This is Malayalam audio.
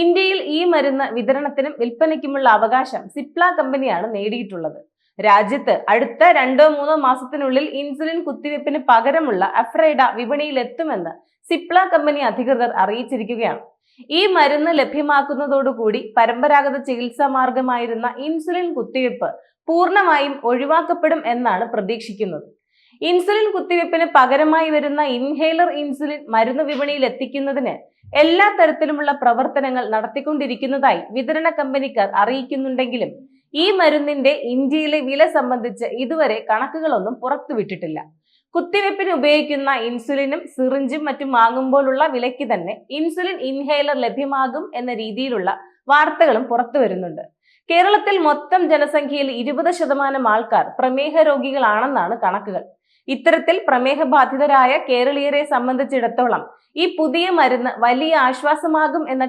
ഇന്ത്യയിൽ ഈ മരുന്ന് വിതരണത്തിനും വിൽപ്പനയ്ക്കുമുള്ള അവകാശം സിപ്ല കമ്പനിയാണ് നേടിയിട്ടുള്ളത്. രാജ്യത്ത് അടുത്ത രണ്ടോ മൂന്നോ മാസത്തിനുള്ളിൽ ഇൻസുലിൻ കുത്തിവയ്പ്പിന് പകരമുള്ള അഫ്രൈഡ വിപണിയിൽ എത്തുമെന്ന് സിപ്ല കമ്പനി അധികൃതർ അറിയിച്ചിരിക്കുകയാണ്. ഈ മരുന്ന് ലഭ്യമാക്കുന്നതോടുകൂടി പരമ്പരാഗത ചികിത്സാ മാർഗമായിരുന്ന ഇൻസുലിൻ കുത്തിവയ്പ്പ് പൂർണമായും ഒഴിവാക്കപ്പെടും എന്നാണ് പ്രതീക്ഷിക്കുന്നത്. ഇൻസുലിൻ കുത്തിവയ്പ്പിന് പകരമായി വരുന്ന ഇൻഹേലർ ഇൻസുലിൻ മരുന്ന് വിപണിയിൽ എത്തിക്കുന്നതിന് എല്ലാ തരത്തിലുമുള്ള പ്രവർത്തനങ്ങൾ നടത്തിക്കൊണ്ടിരിക്കുന്നതായി വിതരണ കമ്പനിക്കാർ അറിയിക്കുന്നുണ്ടെങ്കിലും ഈ മരുന്നിന്റെ ഇന്ത്യയിലെ വില സംബന്ധിച്ച് ഇതുവരെ കണക്കുകളൊന്നും പുറത്തുവിട്ടിട്ടില്ല. കുത്തിവെപ്പിന് ഉപയോഗിക്കുന്ന ഇൻസുലിനും സിറിഞ്ചും മറ്റും വാങ്ങുമ്പോഴുള്ള വിലയ്ക്ക് തന്നെ ഇൻസുലിൻ ഇൻഹേലർ ലഭ്യമാകും എന്ന രീതിയിലുള്ള വാർത്തകളും പുറത്തു വരുന്നുണ്ട് കേരളത്തിൽ മൊത്തം ജനസംഖ്യയിൽ ഇരുപത് ശതമാനം ആൾക്കാർ പ്രമേഹ രോഗികളാണെന്നാണ് കണക്കുകൾ. ഇത്തരത്തിൽ പ്രമേഹ ബാധിതരായ കേരളീയരെ സംബന്ധിച്ചിടത്തോളം ഈ പുതിയ മരുന്ന് വലിയ ആശ്വാസമാകും എന്ന